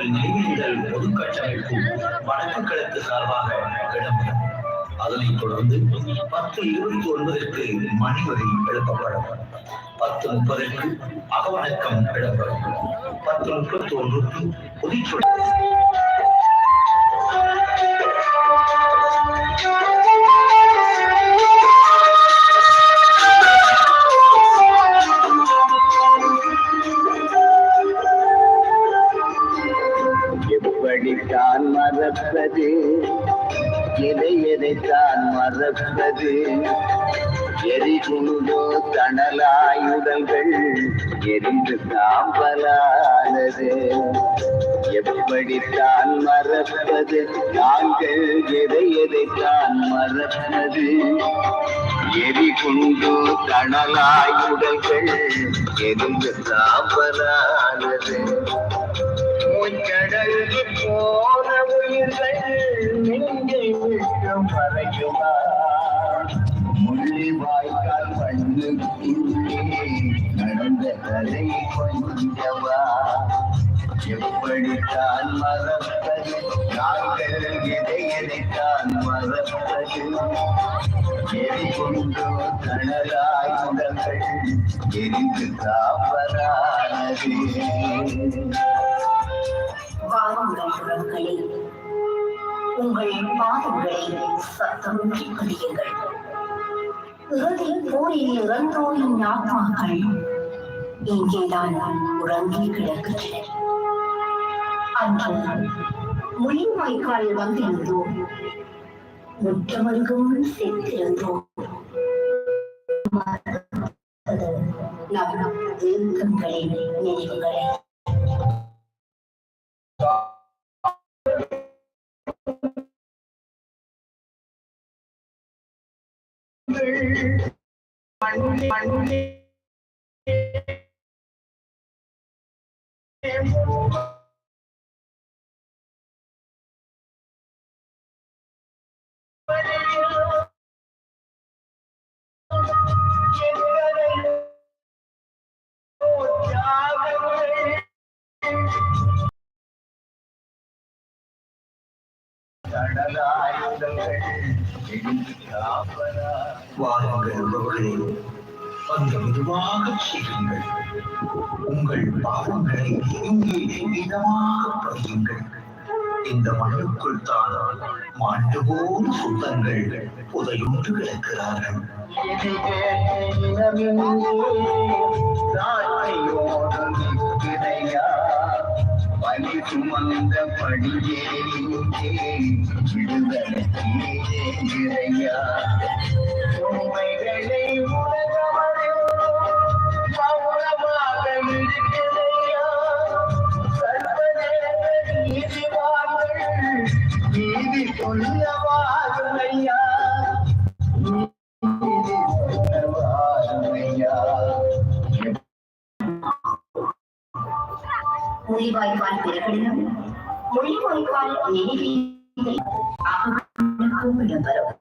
மக்கள் நினைவேந்தல் பொது கட்டமைப்பு வடக்கு கிழக்கு சார்பாக இடம்பெறும். அதனைத் தொடர்ந்து பத்து இருபத்தி ஒன்பதற்கு மணி வரை எழுப்பப்படும். பத்து முப்பதற்கு அகவணக்கம் இடம்பெறும். பத்து முப்பத்தி ஒன்றுக்கு பொதுச்சொல் மறப்பது. எதை எதைத்தான் மறப்பது. எரிகுழுதோ தணலாயுதங்கள் எரிந்து தாம்பலானது எப்படித்தான் மறப்பது? நாங்கள் எதை எதைத்தான் மறப்பது? எரிகுண்டு தணலாயுதங்கள் எரிந்து தாம்பலானது முச்சடங்கு போ நெஞ்சை விட்டு மறையுமா முள்ளி வாய்க்கால் பண்ணு நடந்த கதை கொஞ்சவா எப்படித்தான் மறப்பது நாங்கள் எதை மறப்பது எரி கொண்டு தனராயுதங்கள் எரிந்து காப்பரானது வாருங்கள் உறவுகளே உங்கள் பாதங்களை சத்தமின்றி பதியுங்கள் இறுதியில் போரில் இறந்தோரின் ஆத்மாக்கள் இங்கேதான் உறங்கி கிடக்கின்றனர். அன்று முள்ளிவாய்க்கால் வந்திருந்தோம். முற்றமருகும் செத்திருந்தோம். நம் ஏக்கங்களின் நினைவுகளை கடலாயுதங்கள் எரிந்து காப்பரா வாருங்கள் உறவுகளே வந்து மெதுவாக செய்யுங்கள் உங்கள் பாவங்களை இங்கே இதமாக பதியுங்கள் இந்த மண்ணுக்குள் தான் மாண்டுபோல் சுத்தங்கள் புதையுண்டு கிடக்கிறார்கள் இது வலி சுமந்த படியே விடுதலை தீரேங்கிறையா உண்மைகளை உலகமறிவோம் மௌனமாக இருக்கிறையா சர்வதேச நீதிவான்கள் நீதி சொல்ல முள்ளிவாய்க்கால் பிரகடனம் முள்ளிவாய்க்கால் நினைவீதை அகக்கும் இடம்பெறும்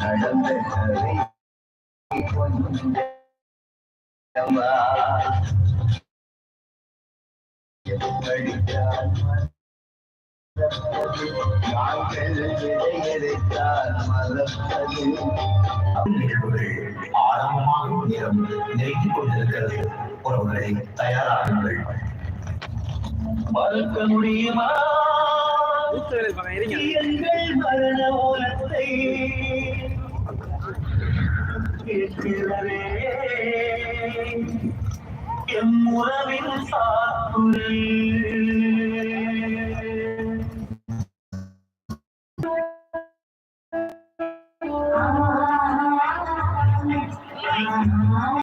நடந்த கதை கொஞ்சமா எப்படித்தான் ஆரம்பமாக நேரம் நெருங்கிக் கொண்டிருக்கிறது உறவுகளை தயாராகுங்கள் மறுக்க முடியுமா எங்கள் மரண ஓலத்தை கேட்கிறதே எம் உறவின் சாத்துரை